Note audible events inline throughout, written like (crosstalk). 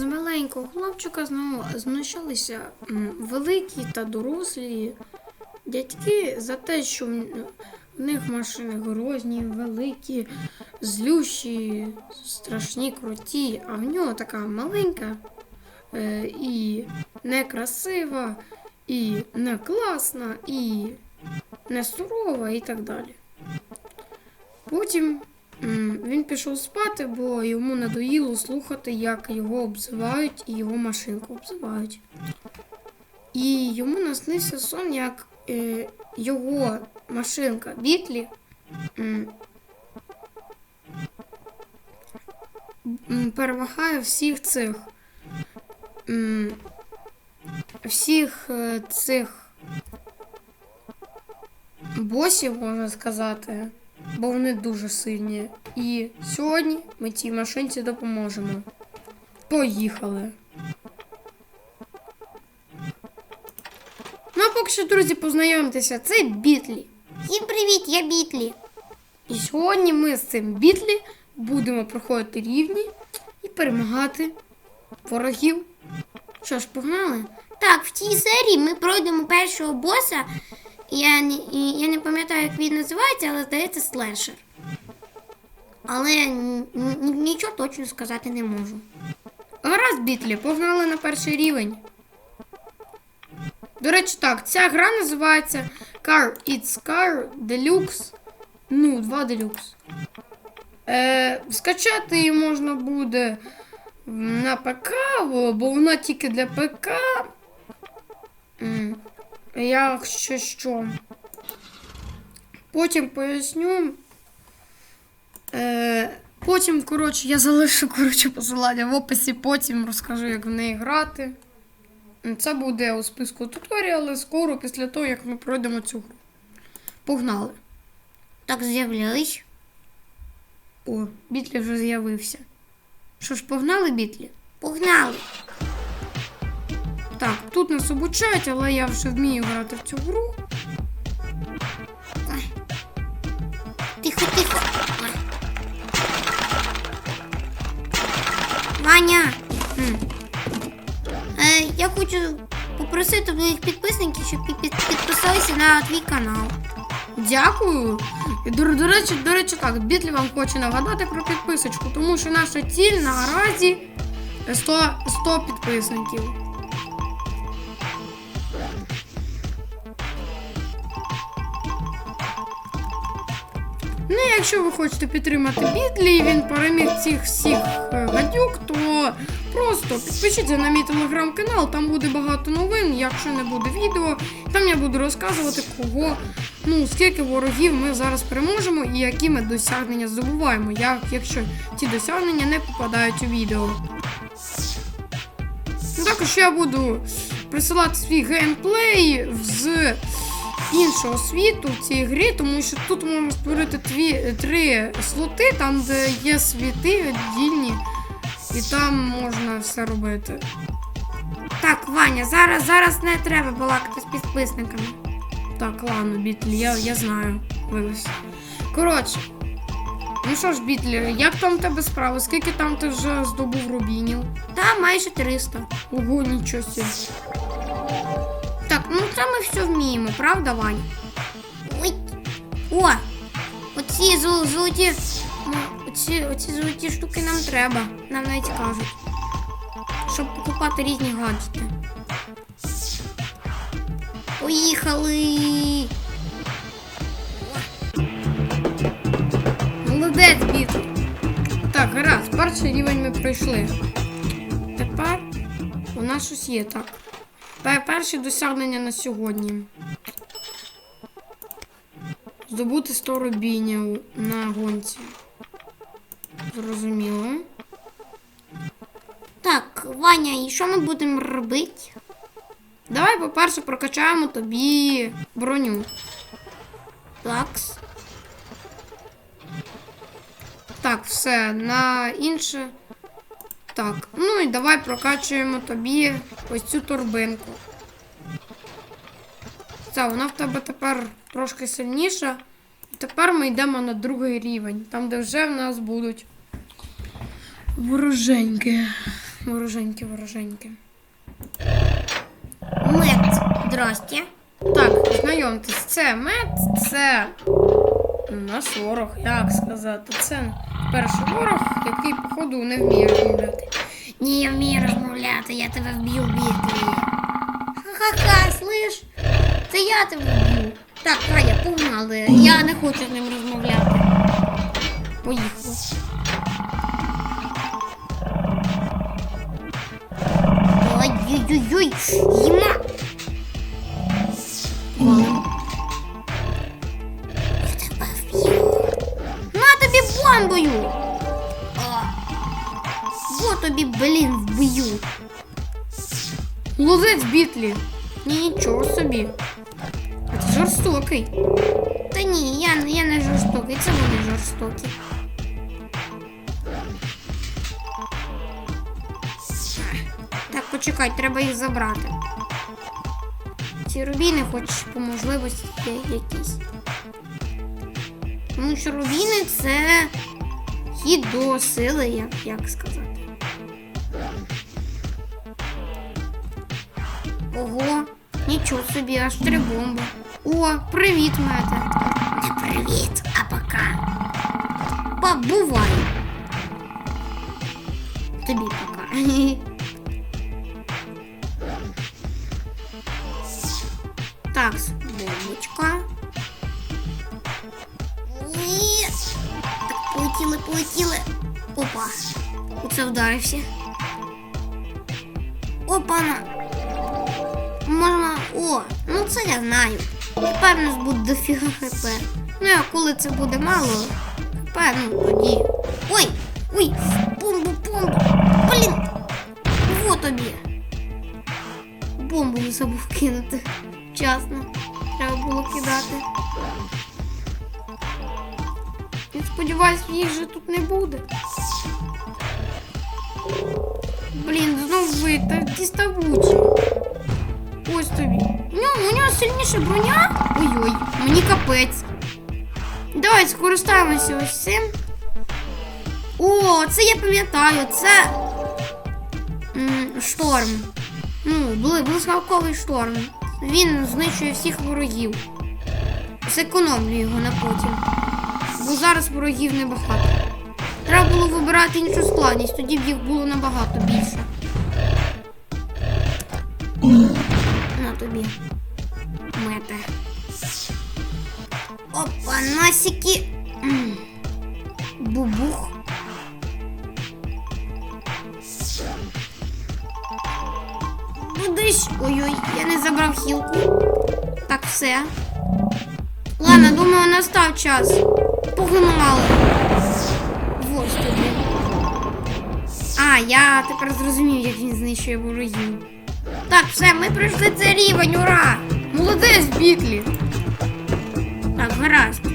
З маленького хлопчика знову знущалися великі та дорослі дядьки за те, що в них машини грозні, великі, злющі, страшні, круті, а в нього така маленька е, і некрасива, і не класна, і не сурова, і так далі. Потім він пішов спати, бо йому надоїло слухати, як його обзивають і його машинку обзивають. І йому наснився сон, як е, його машинка Бітлі перемагає всіх цих всіх е, цих босів, можна сказати, бо вони дуже сильні. І сьогодні ми цій машинці допоможемо. Поїхали. Ну а поки що, друзі, познайомтеся, це Бітлі. Всім привіт, я Бітлі. І сьогодні ми з цим Бітлі будемо проходити рівні і перемагати ворогів. Що ж, погнали? Так, в цій серії ми пройдемо першого боса. Я, я не пам'ятаю, як він називається, але здається слешер. Але нічого точно сказати не можу. Гаразд, Бітлі, погнали на перший рівень. До речі, так, ця гра називається Car It's Car Deluxe. Ну, 2 Deluxe. Е, скачати її можна буде на ПК, бо вона тільки для ПК. Якщо що. Потім поясню. Е, потім, коротше, я залишу коротше, посилання в описі, потім розкажу, як в неї грати. Це буде у списку туторіали скоро після того, як ми пройдемо цю гру. Погнали. Так з'являлись. О, Бітлі вже з'явився. Що ж, погнали, Бітлі? Погнали. Так, тут нас обучають, але я вже вмію грати в цю гру. Тихо, тихо. Ваня. Е, я хочу попросити моїх підписників, щоб під- під- підписалися на твій канал. Дякую. До, до речі, до речі, так, Бітлі вам хоче нагадати про підписочку, тому що наша ціль наразі 100, 100 підписників. Ну, якщо ви хочете підтримати Бітлі, і він переміг цих всіх е, гадюк, то просто підпишіться на мій телеграм-канал, там буде багато новин, якщо не буде відео. Там я буду розказувати, кого, ну, скільки ворогів ми зараз переможемо і які ми досягнення здобуваємо, як, якщо ті досягнення не попадають у відео. Також я буду присилати свій геймплей з іншого світу в цій грі, тому що тут можна створити тві, три слоти, там, де є світи віддільні, і там можна все робити. Так, Ваня, зараз, зараз не треба балакати з підписниками. Так, ладно, Бітлі, я, я знаю. Вибач. Коротше. Ну що ж, Бітлі, як там тебе справи? Скільки там ти вже здобув рубінів? Та майже 300. Ого, нічого собі. Ну це ми все вміємо, правда, Ваня? Ой. О! Оці зол- золоті. Оці, оці золоті штуки нам треба. Нам навіть кажуть. Щоб покупати різні гаджети. Поїхали! Молодець, Бітлі. Так, гаразд, перший рівень ми пройшли. Тепер у нас щось є, так. Пе- Перші досягнення на сьогодні. Здобути 100 рубінів на гонці. Зрозуміло. Так, Ваня, і що ми будемо робити? Давай, по-перше, прокачаємо тобі броню. Такс. Так, все, на інше. Так, ну і давай прокачуємо тобі ось цю торбинку. Все, вона в тебе тепер трошки сильніша. Тепер ми йдемо на другий рівень, там, де вже в нас будуть вороженьки. вороженьки, вороженьки. Мед, здрасте. Так, знайомтесь, це мед, це наш ворог, як сказати. Це перший ворог, який, походу, не вміє розмовляти. Ні, я вмію розмовляти, я тебе вб'ю бітлі. Ха-ха-ха, слиш? Це я тебе вб'ю. Так, Кая, погнали. Я не хочу з ним розмовляти. Поїхали. Ой-ой-ой, їма. Вот тобі, блін, вб'ю. Лозець бітлі. Нічого собі. А ти жорстокий. Та ні, я, я не жорстокий, це вони жорстокі. Так, почекай, треба їх забрати. Ці рубіни хоч по можливості якісь. Тому що рубіни це хід до сили, як, як сказати. Ого, нічого собі, аж три бомби. О, привіт, мете. Не привіт, а пока. Побувай. Тобі пока. (laughs) Так, бомбочка. Ні. Так, полетіли, полетіли. Опа. Оце вдарився. Опа-на. Можна. О, ну це я знаю. Тепер у нас буде дофіга хп. Ну а коли це буде мало, хп, ну тоді. Ой! Ой! Бомбу, бомбу! Блін! Вот тобі! Бомбу не забув кинути. Вчасно. Треба було кидати. Я сподіваюсь, їх же тут не буде. Блін, знов ви та діставучі. Ось тобі. У нього, у нього сильніша броня. Ой-ой, мені капець. Давай скористаємося ось цим. О, це я пам'ятаю, це шторм. Ну, бли- блискавковий шторм. Він знищує всіх ворогів. Зекономлю його на потім. Бо зараз ворогів небагато. Треба було вибирати іншу складність, тоді б їх було набагато більше. Тобі. Мете. Опа, насіки. М. Бубух. Будиш. Ой-ой, я не забрав хілку. Так, все. Ладно, думаю, настав час. Погнали. Ось тобі. А, я тепер зрозумів, як він знищує ворогів. Так, все, ми пройшли цей рівень, ура! Молодець, бітлі. Так, гаразд.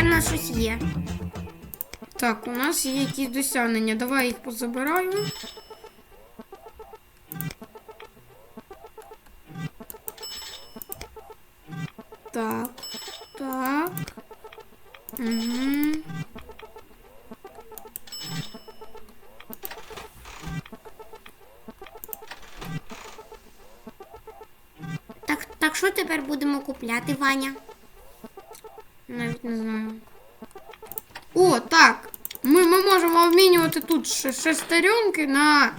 У нас щось є. Так, у нас є якісь досягнення. Давай їх позабираю. Так. Так. Угу. Так, так що тепер будемо купляти, Ваня? Навіть не знаю. О, так. Ми, ми можемо обмінювати тут шестеренки на.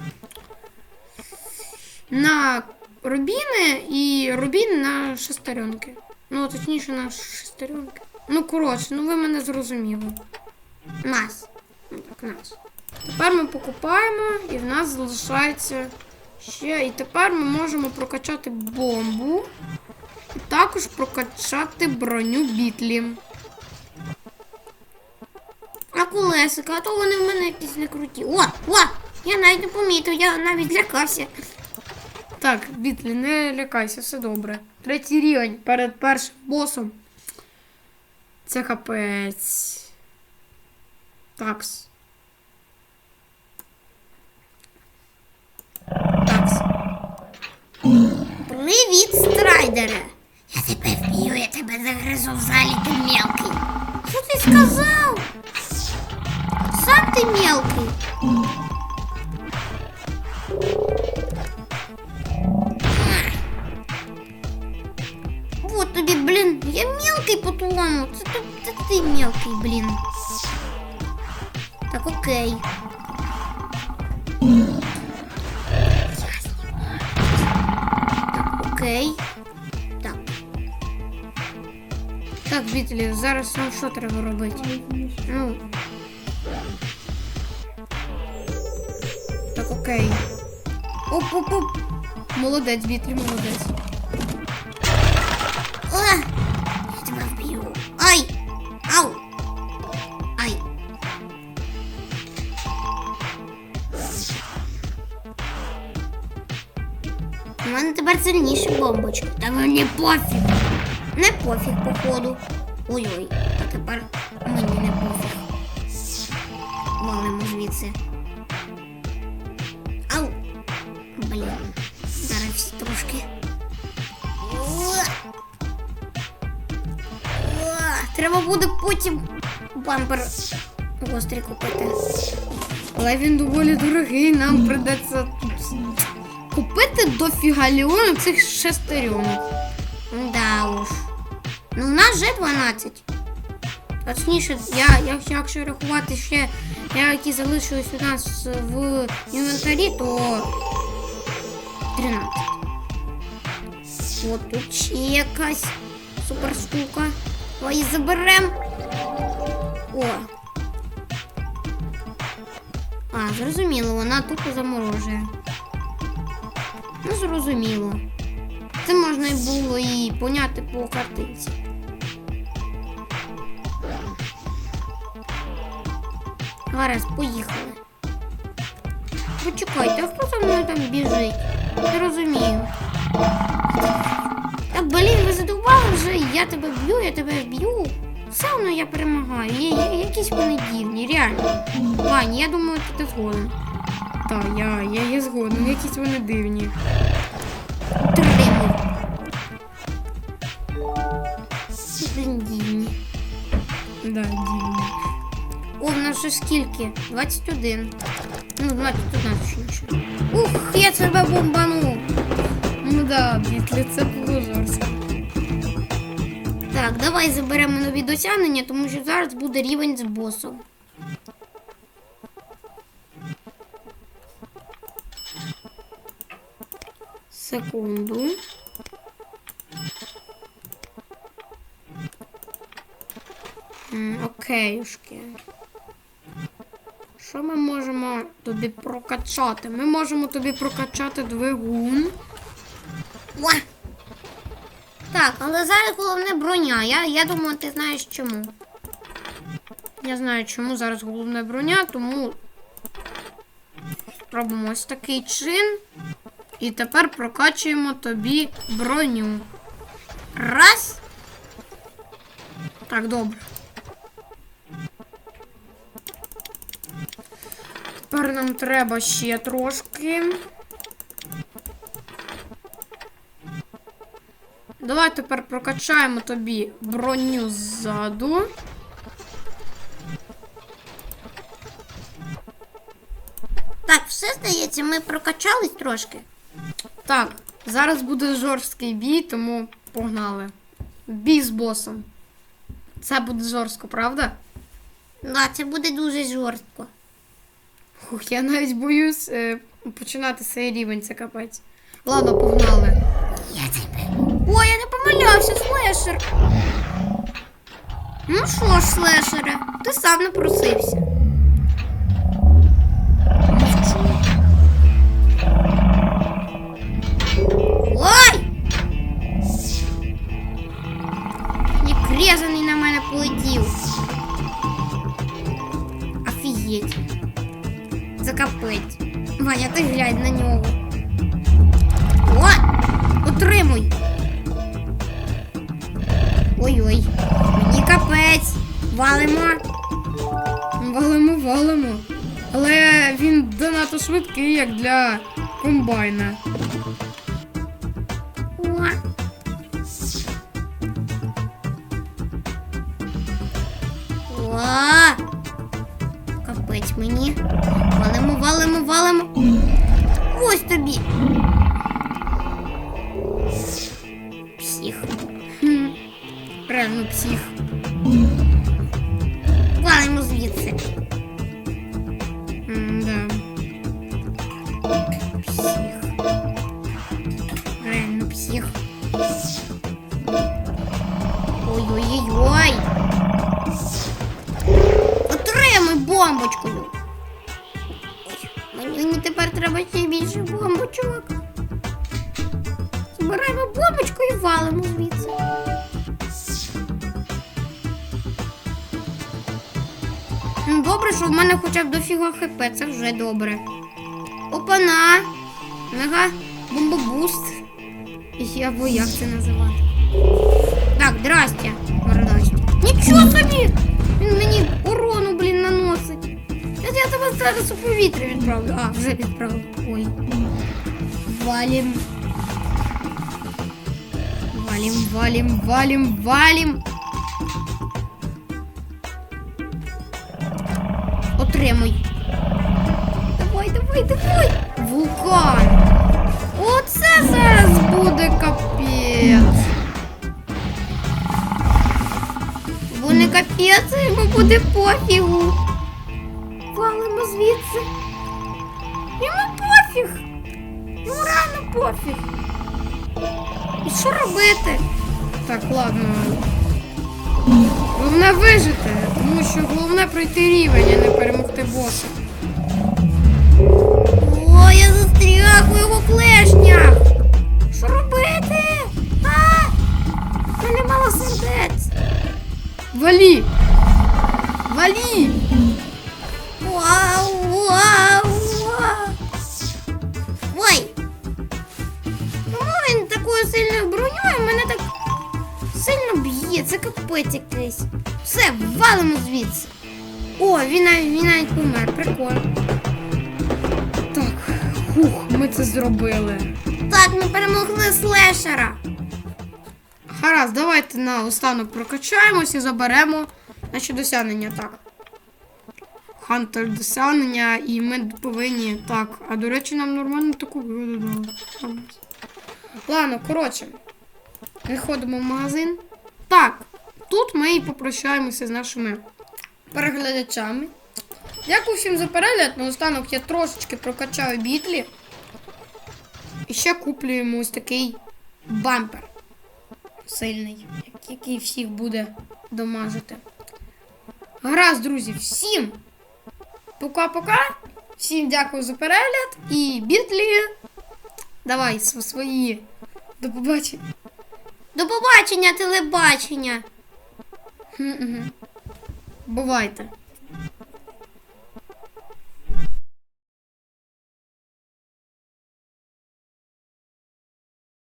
На рубіни і рубін на шестеренки. Ну, точніше, на шестеренки. Ну, коротше, ну ви мене зрозуміли. Нас. Ну, так, нас. Тепер ми покупаємо, і в нас залишається ще. І тепер ми можемо прокачати бомбу. Також прокачати броню бітлі. А колесика, а то вони в мене якісь не круті. О, о! Я навіть не помітив, я навіть злякався. Так, Бітлі, не лякайся, все добре. Третій рівень перед першим босом. Це капець. Такс. Такс. Привіт, страйдере. Если бы я тебя загрызу в зале, ты мелкий. Что ты сказал? Сам ты мелкий. Вот тебе, блин, я мелкий по-твоему. Это, это ты мелкий, блин. Так, окей. Так, окей. Так, Бітлі, зараз нам що треба робити? Ну. Так, окей. Оп-оп-оп. Молодець, Бітлі, молодець. О! Я тебе вб'ю. Ай! Ау! Ай! У мене тепер сильніші бомбочки. Та мені пофіг. Пофіг, походу. Ой-ой, а тепер мені не пофіг. Валимо звідси. Ау! Блін. Зараз трошки. Треба буде потім бампер гострий купити. Але він доволі дорогий, нам придеться тут купити до фігаліону цих шестеренок. Да уж. Ну, в нас вже 12. Точніше, я, якщо, якщо рахувати ще, я, які залишились у нас в інвентарі, то 13. От тут ще якась супер штука. Давай заберем. О. А, зрозуміло, вона тупо заморожує. Ну, зрозуміло. Це можна було і поняти по картинці. Гаразд, поїхали. Почекайте, а хто за мною там біжить? Не розумію. Так, блін, ви задовбали вже, я тебе б'ю, я тебе б'ю. Все одно я перемагаю. Є, є, якісь вони дивні, реально. Вань, я думаю, ти згоден. так, я, я є згоден, якісь вони дивні. Вже скільки? 21. Ну, 21 точніше. Ух, я тебе бомбанув. Ну да, Бітлі, це було жорстко. Так, давай заберемо нові досягнення, тому що зараз буде рівень з босом. Секунду. Окейшки. Що ми можемо тобі прокачати? Ми можемо тобі прокачати двигун. О! Так, але зараз головне броня. Я, я думаю, ти знаєш чому. Я знаю, чому зараз головне броня, тому робимо ось такий чин. І тепер прокачуємо тобі броню. Раз. Так, добре. Нам треба ще трошки. Давай тепер прокачаємо тобі броню ззаду. Так, все здається, ми прокачались трошки. Так, зараз буде жорсткий бій, тому погнали. Бій з босом. Це буде жорстко, правда? Да, це буде дуже жорстко. Хух, я навіть боюсь е, починати цей рівень, це капець. Ладно, погнали. Я тебе. Ой, я не помилявся, слешер. Ну що ж, слешере, ти сам напросився. Як для комбайна. О. Капець мені. Валимо, валимо, валимо. Ось тобі. Бомбочкою. Мені, тепер треба ще більше бомбочок. Збираємо бомбочку і валимо звідси. Ну, Добре, що в мене хоча б дофіга хп, це вже добре. Опана! Мега бомбобуст. Або як це називати? Так, здрасте, мордасті. Нічого собі! Він мені. Я, тебе зараз у повітря відправлю. А, вже відправив. Ой. Валім. Валім, валім, валім, валім. Отримуй. Давай, давай, давай. Вулкан. Оце зараз буде капець. Бо не капець, йому буде пофігу. Пофіг. Йому реально пофіг. І що робити? Так, ладно. Головне вижити, тому що головне пройти рівень, а не перемогти боса. О, я застряг у його клешнях. Що робити? А! Мене мало сердець. Валі! Валі! Вау, такою сильною броньою мене так сильно б'є? Це капець якийсь. Все, валимо звідси. О, він навіть, він навіть помер, прикольно. Так, хух, ми це зробили. Так, ми перемогли слешера. Гаразд, давайте на останок прокачаємось і заберемо наші досягнення. Так. Хантер досягнення, і ми повинні. Так, а до речі, нам нормально таку вигоду дали. Ладно, коротше. Виходимо в магазин. Так, тут ми і попрощаємося з нашими переглядачами. Дякую всім за перегляд. Наостанок я трошечки прокачаю бітлі. І ще куплю йому ось такий бампер сильний, який всіх буде домажити. Гаразд, друзі, всім пока-пока. Всім дякую за перегляд і бітлі. Давай св- свої. До побачення. До побачення, телебачення. Бувайте.